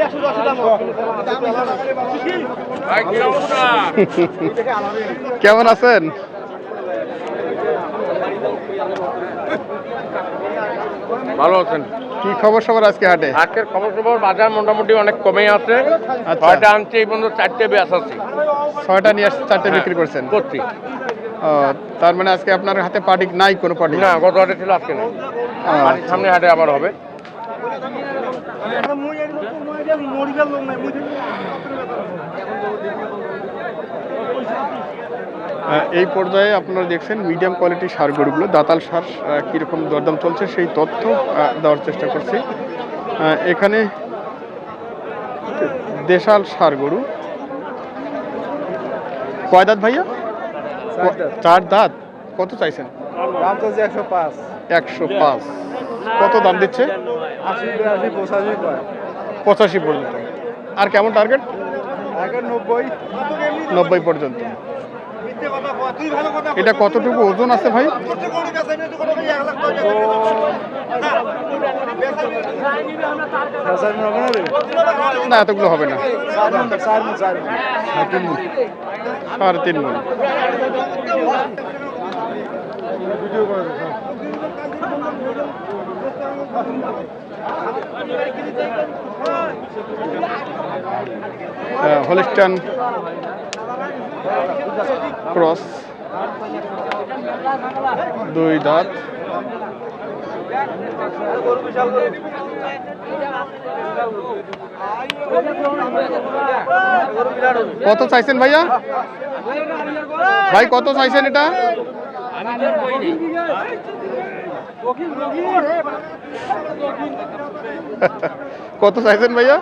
কেমন আছেন? ভালো আছেন। কি খবর সবার আজকে হাটে? আজকের খবর খবর বাজার মোটামুটি অনেক কমে আছে। আচ্ছা। ছয়টা আনছে এই পর্যন্ত চারটে ব্যাস আছে। ছয়টা নিয়ে আসছে চারটে বিক্রি করছেন? করছি। তার মানে আজকে আপনার হাতে পার্টি নাই কোনো পার্টি না গত হাটে ছিল আজকে নেই। বাড়ির সামনে হাটে আবার হবে। এই পর্যায়ে আপনারা দেখছেন মিডিয়াম কোয়ালিটির সার গরুগুলো। দাতাল সার কীরকম দরদাম চলছে সেই তথ্য দেওয়ার চেষ্টা করছি। এখানে দেশাল সার গরু। কয় দাঁত ভাইয়া? চার দাঁত। কত চাইছেন? একশো পাঁচ। একশো পাঁচ। কত দাম দিচ্ছে? পঁচাশি পর্যন্ত। আর কেমন টার্গেট নব্বই পর্যন্ত। এটা কতটুকু ওজন আছে ভাই? না, এতগুলো হবে না। সাড়ে তিন মন। হলিস্টান ক্রস দুই দাঁত। কত চাইছেন ভাইয়া? ভাই কত চাইছেন এটা? কত চাইছেন ভাইয়া?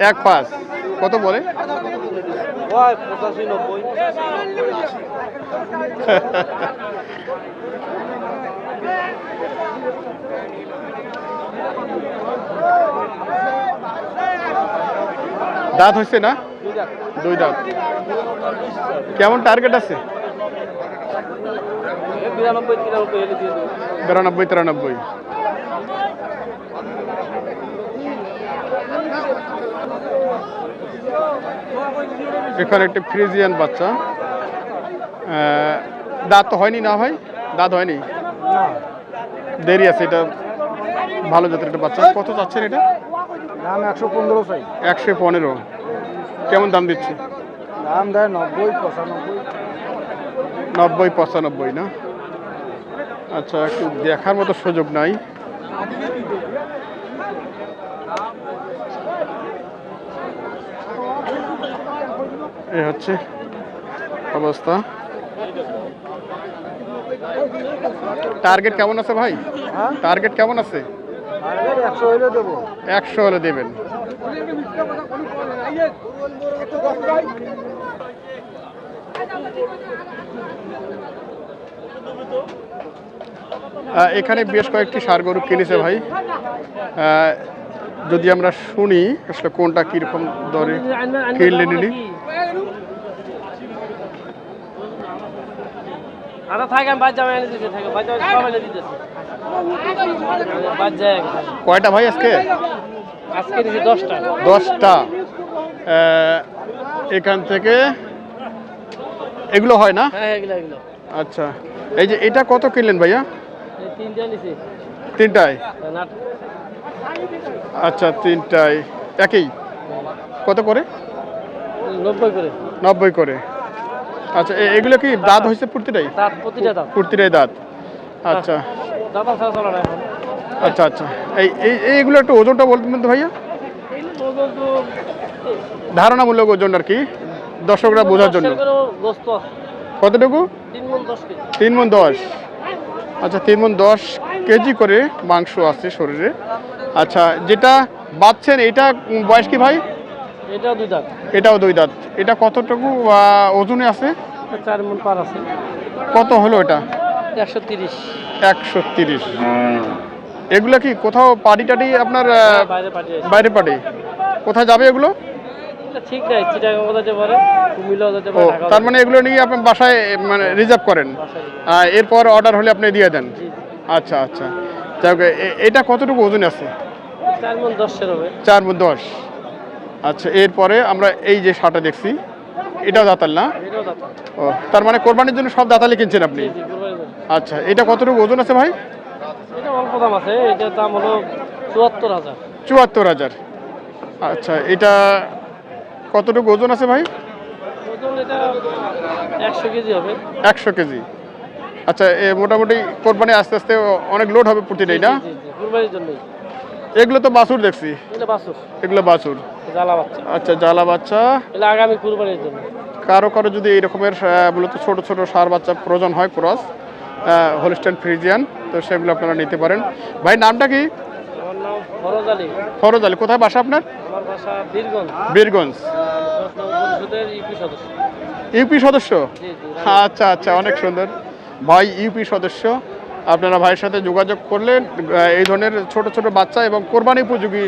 এক পাঁচ। কত বলে? দাঁত হচ্ছে না? দুই দাঁত। কেমন টার্গেট আছে? বিরানব্বই তিরানব্বই বিরানব্বই তিরানব্বই। এখানে একটি ফ্রিজিয়ান বাচ্চা। দাঁত তো হয়নি না ভাই দাঁত হয়নি? দেরি আছে এটা ভালো জাতের একটা বাচ্চা। কত চাচ্ছেন এটা? দাম একশো পনেরো চাই। একশো পনেরো। কেমন দাম দিচ্ছে? দাম দেয় নব্বই পঁচানব্বই। নব্বই পঁচানব্বই না? আচ্ছা একটু দেখার মতো সুযোগ নাই। এ হচ্ছে অবস্থা। টার্গেট কেমন আছে ভাই? হ্যাঁ? টার্গেট কেমন আছে? একশো হলে দেবেন। এখানে বেশ কয়েকটি সার গরু কিনেছে ভাই। যদি আমরা শুনি আসলে কোনটা কীরকম দরে কিনলে নিলি? কয়টা ভাই আজকে? আজকে দশটা। দশটা। এখান থেকে এগুলো হয় না? হ্যাঁ এগুলো। আচ্ছা। এই যে এটা কত কিনলেন ভাইয়া? তিনটায় আচ্ছা তিনটায় একই? কত করে? নব্বই করে। নব্বই করে। আচ্ছা এগুলো কি দাঁত। হয়েছে প্রতিটাই? প্রতিটাই দাঁত। আচ্ছা। এখন। আচ্ছা আচ্ছা। এই এই- এইগুলো একটু ওজনটা বলতেন তো ভাইয়া? ধারণামূলক ওজন আর কি? দর্শকরা বোঝার জন্য। কতটুকু? তিন মন দশ। আচ্ছা তিন মন দশ কেজি করে মাংস আছে শরীরে। আচ্ছা যেটা বাচ্ছেন এটা বয়স কি ভাই? এটাও দুই দাম এটাও দুই দাঁত। এটা কতটুকু ওজনে আছে? চার মন পার আছে। কত হলো এটা? একশো তিরিশ। একশো তিরিশ। এগুলো কি কোথাও পার্টি টাটি আপনার বাইরে পাঠিয়ে বাইরে পার্টি কোথায় যাবে এগুলো? ঠিক নাই চিটাগাং যেতে পারে কুমিল্লাও যেতে ও পারে তার মানে এগুলো নিয়ে আপনি বাসায় মানে রিজার্ভ করেন? এরপর অর্ডার হলে আপনি দিয়ে দেন? আচ্ছা আচ্ছা। যাই এটা কতটুকু ওজন আছে? চার মন দশের হবে। চার মধ্যে দশ। আচ্ছা এরপরে আমরা এই যে শাটা দেখছি এটাও দাতাল না? ও তার মানে কোরবানির জন্য সব দাতালি কিনছেন আপনি। আচ্ছা এটা কতটুকু ওজন আছে ভাই? এটা অল্প দাম আছে এটার দাম হলো চুয়াত্তর হাজার। চুয়াত্তর হাজার। আচ্ছা এটা কতটুকু ওজন আছে ভাই? একশো কেজি আচ্ছা এ মোটামুটি কোরবানি আস্তে আস্তে অনেক লোড হবে প্রতিটাই না? এগুলো তো বাছুর দেখছি। এগুলো বাছুর। আচ্ছা জ্বালা বাচ্চা। আগামী কুরবানির জন্য। কারও কারও যদি এই রকমের মূলত ছোট ছোট সার বাচ্চা প্রয়োজন হয় ক্রস হোলস্টেন ফ্রিজিয়ান তো সেগুলো আপনারা নিতে পারেন। ভাই নামটা কি? ফরজ আলী। কোথায় বাসা আপনার? বীরগঞ্জ। ইউপি সদস্য। আচ্ছা আচ্ছা অনেক সুন্দর। ভাই ইউপি সদস্য আপনারা ভাইয়ের সাথে যোগাযোগ করলে এই ধরনের ছোট ছোট বাচ্চা এবং কোরবানি উপযোগী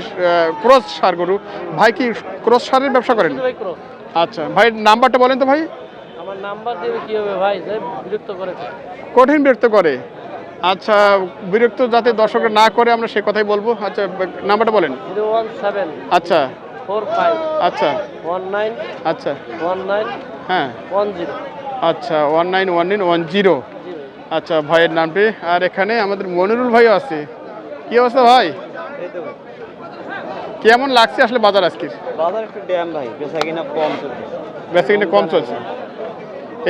ক্রস সার গরু। ভাই কি ক্রস সারের ব্যবসা করেন? আচ্ছা ভাই নাম্বারটা বলেন তো ভাই। আমার নাম্বার দেবে কি হবে ভাই? যে বিরক্ত করে কঠিন বিরক্ত করে। আচ্ছা বিরক্ত যাতে দর্শকরা না করে আমরা সে কথাই বলব। আচ্ছা নাম্বারটা বলেন। আচ্ছা। আচ্ছা। আচ্ছা। One nine. হ্যাঁ। আচ্ছা one nine one nine one zero. আচ্ছা ভাইয়ের নামটি। আর এখানে আমাদের মনিরুল ভাইও আছে। কি অবস্থা ভাই? কেমন লাগছে আসলে বাজার আজকে বাজার একটু ড্যাম ভাই বেচা কিনা কম চলছে। কিনে কম চলছে।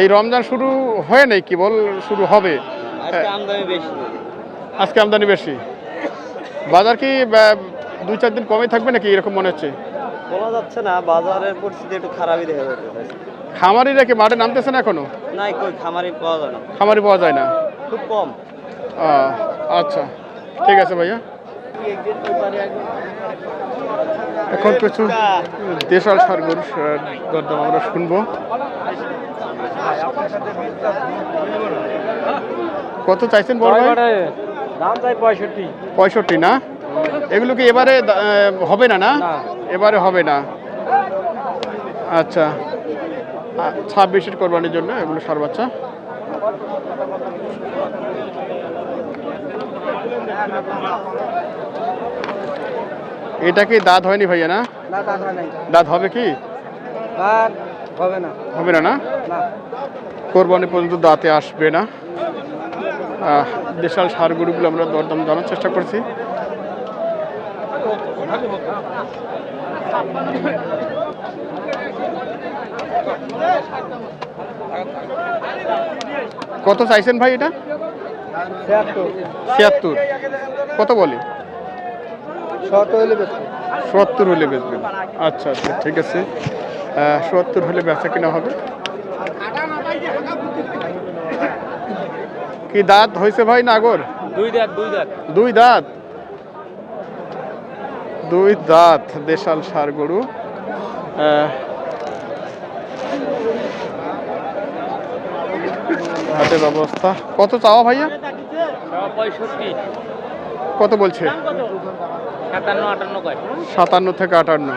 এই রমজান শুরু হয় নাই কি? বল শুরু হবে। আজকে আমদানি বেশি। আজকে আমদানি বেশি। বাজার কি দুই চার দিন কমই থাকবে নাকি এরকম মনে হচ্ছে? বলা যাচ্ছে না বাজারের পরিস্থিতি একটু খারাপই দেখা যাচ্ছে। খামারিরা কি মাঠে নামতেছে না এখনও? নাই কই খামারি পাওয়া যায় না। খামারি পাওয়া যায় না। খুব কম। আচ্ছা। ঠিক আছে ভাইয়া। এখন কিছু দেশাল সার গরু দরদাম আমরা শুনব। কত চাইছেন বড় ভাই? দাম চাই পঁয়ষট্টি। পঁয়ষট্টি না? এগুলো কি এবারে হবে না না। এবারে হবে না। আচ্ছা। ছাব্বিশের কোরবানির জন্য এগুলো সার বাচ্চা। এটা কি দাঁত হয়নি ভাইয়া না? দাঁত হবে কি? হবে না। হবে না? না। কোরবানি পর্যন্ত দাঁতে আসবে না। দেশাল সার গরুগুলো আমরা দরদাম জানার চেষ্টা করছি। কত চাইছেন ভাই এটা? ছিয়াত্তর। কত বলে? সত্তর হলে বেচবেন। আচ্ছা আচ্ছা ঠিক আছে। সত্তর হলে বেচা কিনা হবে? কি দাঁত হয়েছে ভাই নাগর? দুই দাঁত দুই দাঁত। দুই দাঁত? দুই দাঁত দেশাল সার গরু। হাটের অবস্থা। কত চাওয়া ভাইয়া? কত বলছে? সাতান্ন থেকে আটান্ন।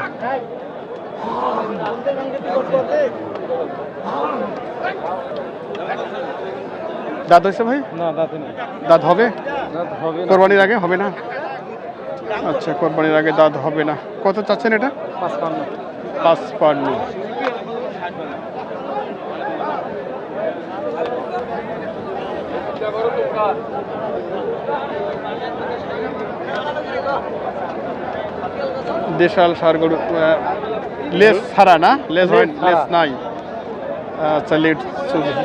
দাঁত হয়েছে ভাই? না দাঁতে নেই দাঁত হবে? হবে কোরবানির আগে হবে না? আচ্ছা কোরবানির আগে দাঁত হবে না। কত চাচ্ছেন এটা? পাঁচপান্ন। পাঁচ পান্ন দেশাল সার গরু লেস ছাড়া না? লেস লেস নাই। আচ্ছা লেট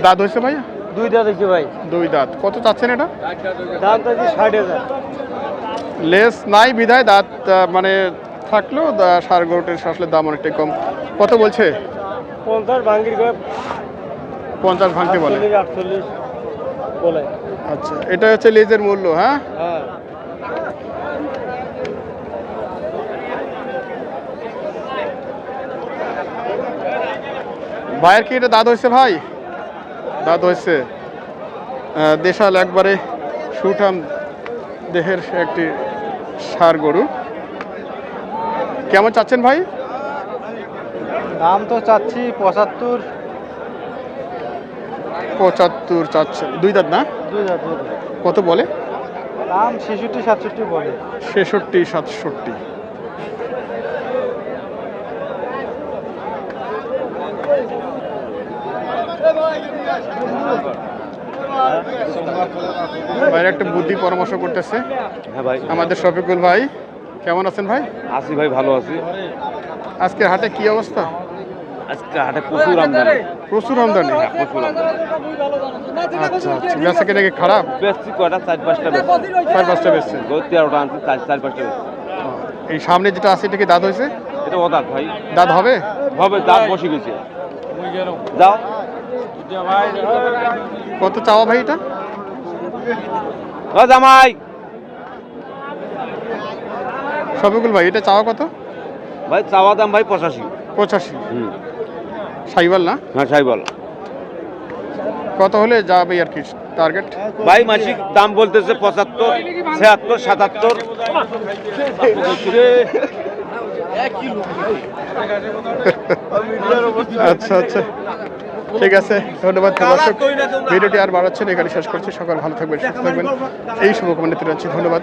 দাঁত হয়েছে ভাইয়া? দুই দাঁত হচ্ছে ভাই। দুই দাঁত। কত চাচ্ছেন এটা? দাম তো ষাট হাজার। লেস নাই বিধায় দাঁত মানে থাকলেও সার গরুটির আসলে দাম অনেকটাই কম। কত বলছে? পঞ্চাশ ভাঙ্গির পঞ্চাশ ভাঙতে বলে। আটচল্লিশ বলে। আচ্ছা এটা হচ্ছে লেজের মূল্য হ্যাঁ? হ্যাঁ। ভাইয়ের কি এটা দাঁত হয়েছে ভাই? দাঁত হয়েছে দেশাল একবারে সুঠাম দেহের একটি সার গরু। কেমন চাচ্ছেন ভাই? দাম তো চাচ্ছি পঁচাত্তর। পঁচাত্তর চাচ্ছেন দুই দাঁত না। কত বলে? দাম ছেষট্টি সাতষট্টি বলে। ছেষট্টি সাতষট্টি। ভাইয়ের একটা বুদ্ধি পরামর্শ করতেছে। হ্যাঁ ভাই। আমাদের শফিকুল ভাই কেমন আছেন ভাই? আছি ভাই ভালো আছি। আজকের হাটে কি অবস্থা? আজকে হাটে প্রচুর আমদানি। প্রচুর আমদানি। প্রচুর আমদানি। আচ্ছা আচ্ছা। বেচা কেনা কি খারাপ? বেশি কয়টা? চার পাঁচটা বেশি চার পাঁচটা বেচছে। তেরোটা আনছি চার চার পাঁচটা বেশি এই সামনে যেটা আছে এটা কি দাঁত হয়েছে? এটা অদাত ভাই। দাঁত হবে? হবে দাঁত বসে গেছে। যাও। কত চাওয়া ভাই এটা? জামাই। শফিকুল ভাই এটা চাওয়া কত? ভাই চাওয়া দাম ভাই পঁচাশি। পঁচাশি। হুম। সাইবাল না? হ্যাঁ সাই বল কত হলে যাবে আর কি টার্গেট ভাই মাসিক দাম বলতেছে পঁচাত্তর ছিয়াত্তর সাতাত্তর। আচ্ছা আচ্ছা। ঠিক আছে ধন্যবাদ দর্শক। ভিডিওটি আর বাড়াচ্ছেন এখানে শেষ করছি। সকাল ভালো থাকবেন সুস্থ থাকবেন। এই শুভকামনা তুলে ধন্যবাদ।